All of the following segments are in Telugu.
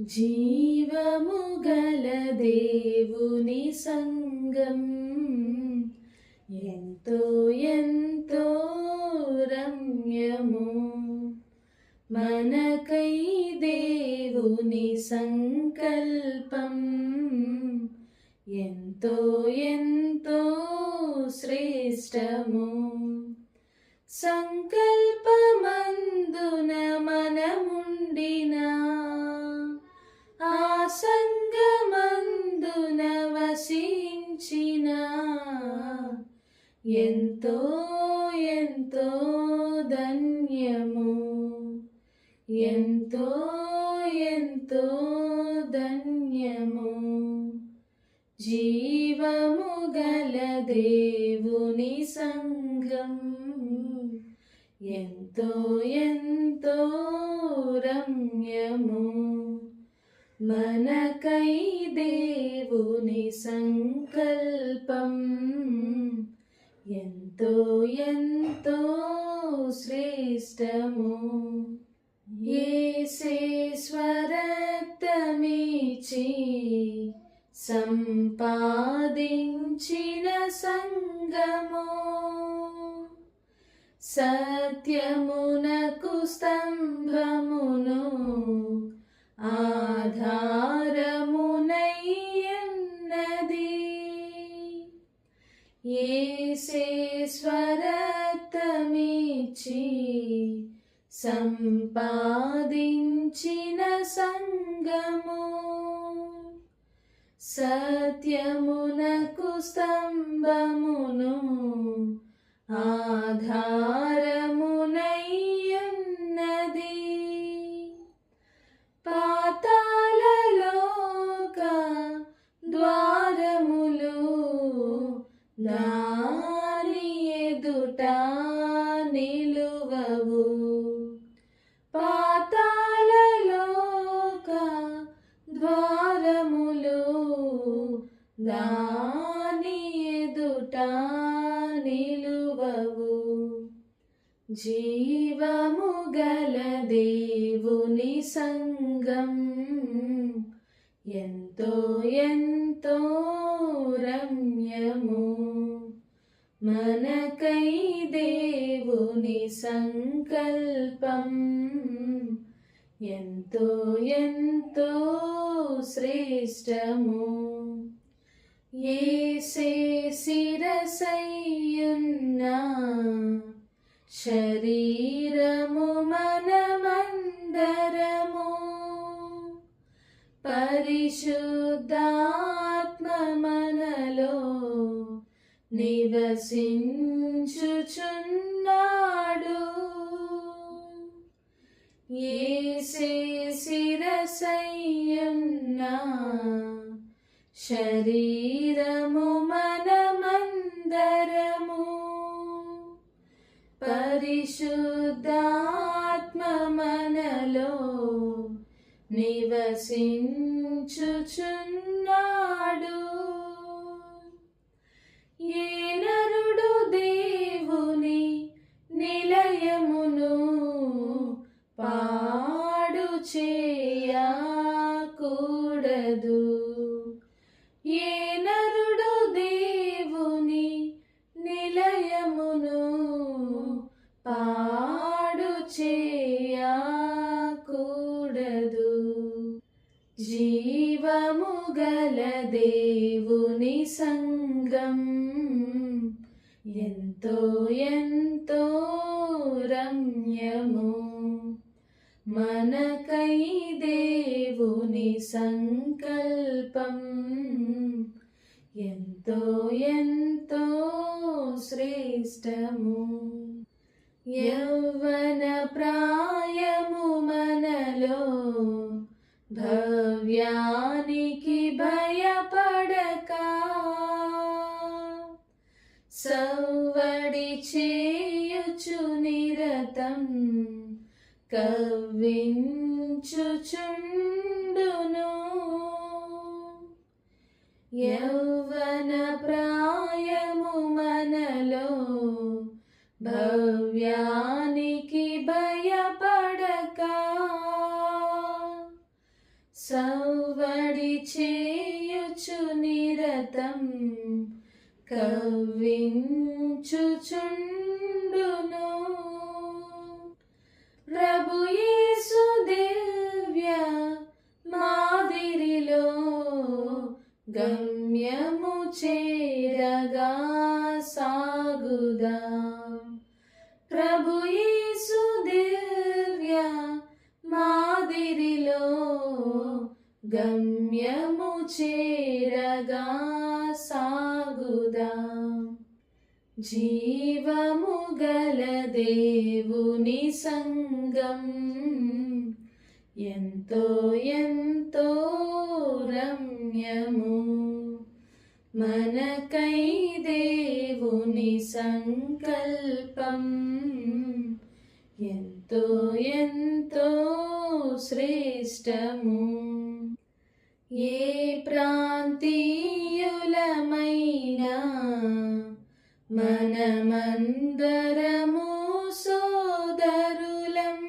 జీవము గల దేవుని సంగం ఎంతో ఎంతో రమ్యము మనకై దేవుని సంకల్పం. ఎంతో ఎంతో శ్రేష్టము సంకల్పమందున మనముండినా ఎంతో ఎంతో ధన్యము. ఎంతో ఎంతో ధన్యము. జీవము గల దేవుని సంఘం. ఎంతో ఎంతో రమ్యము. మనకై దేవుని సంకల్పం. ఎంతో ఎంతో శ్రేష్టము. ఏసేశ్వరక్తమిచి సంపాదించిన సంగము సత్యమునకు స్తంభమును సంపాదించిన సంగము సత్యమునకు స్తంభమును ఆధారము దాని ఎదుట నిలువవు. జీవము గల దేవుని సంగం ఎంతో ఎంతో రమ్యము. మనకై దేవుని సంకల్పం. ఎంతో ఎంతో శ్రేష్టము. ఏసే శిరసయ్యున్నా శరీరము మనమందరము పరిశుద్ధాత్మ మనలో నివసించుచున్నాడు. ఏసే శిరసయ్యున్నా శరీరము మనమందరము పరిశుద్ధాత్మ మనలో నివసించుచున్నాడు. ఏ నరుడు దేవుని నిలయమును పాడు చే జీవము గల దేవుని సంగం ఎంతో ఎంతో రమ్యము మనకై దేవుని సంకల్పం. ఎంతో ఎంతో శ్రేష్టము యౌవన ప్రాయము మనలో భవ్యానికి భయపడక. సవ్వడి చేయుచు నిరతం కవ్వించుచుండును. యౌవన చేయుచు నిరతం కవ్వించుచుండును. ప్రభు యేసు దివ్య మాదిరిలో గమ్యము చేరగా సాగుదా. ప్రభు యేసు దివ్య మాదిరిలో గమ్య గమ్యము చేరగా సాగుదా. జీవము గల దేవుని సంగం ఎంతో ఎంతో రమ్యము. మనకై దేవుని సంకల్పం ఎంతో ఎంతో శ్రేష్టము. ఏ ప్రాంతీయులమైనా మనమందరము సోదరులం.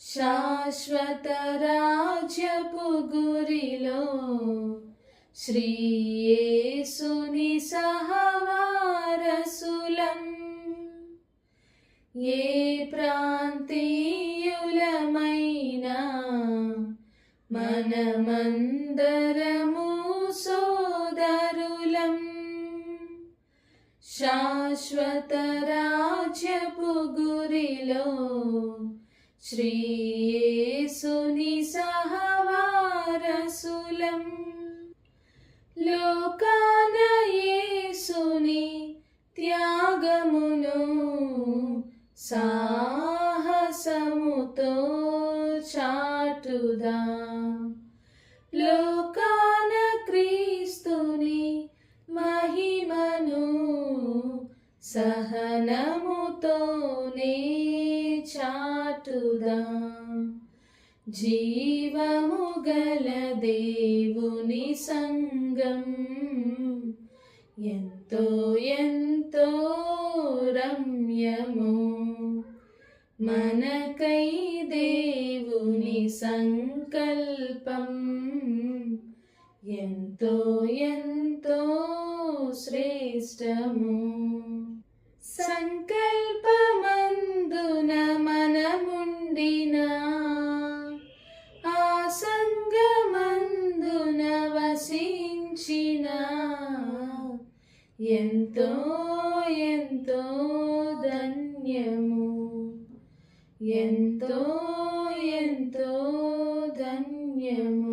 శాశ్వత రాజ్యపు గురిలో శ్రీయేసుని సహవారసులం. ఏ మనమందరము సోదరులం. శాశ్వత రాజ్యపు గురిలో శ్రీయేసుని సహవారసులం. లోకాన యేసుని త్యాగమును సాహసముతో చాటుదా. లోకాన క్రీస్తుని మహిమను సహనముతోనే చాటుదా. జీవము గల దేవుని సంగం ఎంతో ఎంతో రమ్యము. మనకై దేవు దేవుని సంకల్పం ఎంతో ఎంతో శ్రేష్టము సంకల్పమందున మనముండిన ఆ సంగమందున వసించిన ఎంతో ఎంతో ధన్యము ఎంతో ఎంతో ధన్యము.